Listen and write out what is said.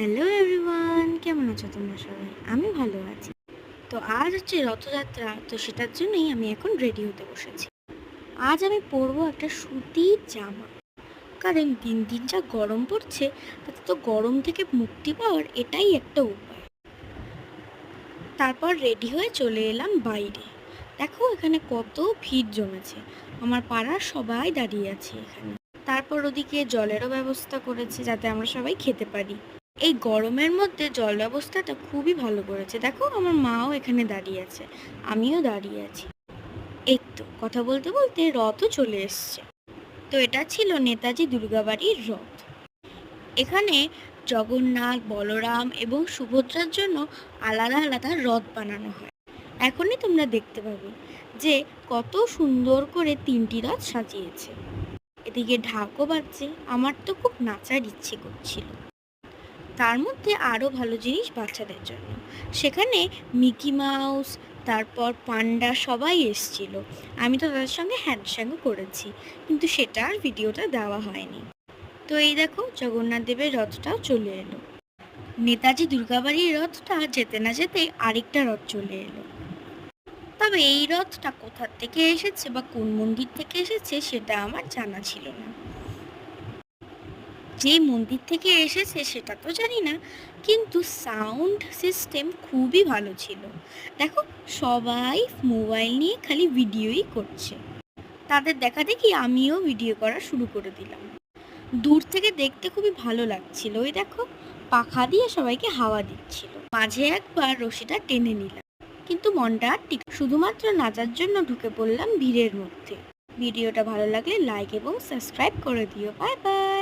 Hello everyone, কেমন আছো তোমরা সবাই? আমি ভালো আছি। তো আজ হচ্ছে রথযাত্রা, তো সেটার জন্যই আমি এখন রেডি হতে বসেছি। আজ আমি পরবো একটা সুতির জামা। কারণ দিন দিন যা গরম পড়ছে, তাতে তো গরম থেকে মুক্তি পাওয়ার এটাই একটা উপায়। তারপর রেডি হয়ে চলে এলাম বাইরে। দেখো এখানে কত ভিড় জমেছে। আমার পাড়ার সবাই দাঁড়িয়ে আছে এখানে। তারপর ওদিকে জলেরও ব্যবস্থা করেছে যাতে আমরা সবাই খেতে পারি। এই গরমের মধ্যে জল ব্যবস্থাটা খুবই ভালো করেছে। দেখো, আমার মাও এখানে দাঁড়িয়ে আছে। আমিও দাঁড়িয়ে আছি। এই তো, কথা বলতে বলতে রথও চলে এসছে। তো এটা ছিল নেতাজি দুর্গাবাড়ির রথ। এখানে জগন্নাথ, বলরাম এবং সুভদ্রার জন্য আলাদা আলাদা রথ বানানো হয়। এখনই তোমরা দেখতে পাবে যে কত সুন্দর করে তিনটি রথ সাজিয়েছে। এদিকে ঢাকও বাজছে, আমার তো খুব নাচার ইচ্ছে করছিল। তার মধ্যে আরও ভালো জিনিস বাচ্চাদের জন্য। সেখানে মিকি মাউস, তারপর পান্ডা সবাই এসছিল। আমি তো তাদের সঙ্গে হ্যান্ডস্যাংও করেছি, কিন্তু সেটা আর ভিডিওটা দেওয়া হয়নি। তো এই দেখো, জগন্নাথ দেবের রথটাও চলে এলো। নেতাজি দুর্গাবাড়ির রথটা যেতে না যেতে আরেকটা রথ চলে এলো। তবে এই রথটা কোথার থেকে এসেছে বা কোন মন্দির থেকে এসেছে সেটা আমার জানা ছিল না। যে মন্দির থেকে এসেছে সেটা তো জানি না, কিন্তু সাউন্ড সিস্টেম খুবই ভালো ছিল। দেখো, সবাই মোবাইল নিয়ে খালি ভিডিওই করছে। তাদের দেখা দেখি আমিও ভিডিও করা শুরু করে দিলাম। দূর থেকে দেখতে খুবই ভালো লাগছিল, ওই দেখো, পাখা দিয়ে সবাইকে হাওয়া দিচ্ছিল। মাঝে একবার রশিটা টেনে নিলাম, কিন্তু মনটা ঠিক শুধুমাত্র নাচার জন্য ঢুকে পড়লাম ভিড়ের মধ্যে। ভিডিওটা ভালো লাগলে লাইক এবং সাবস্ক্রাইব করে দিও। Bye bye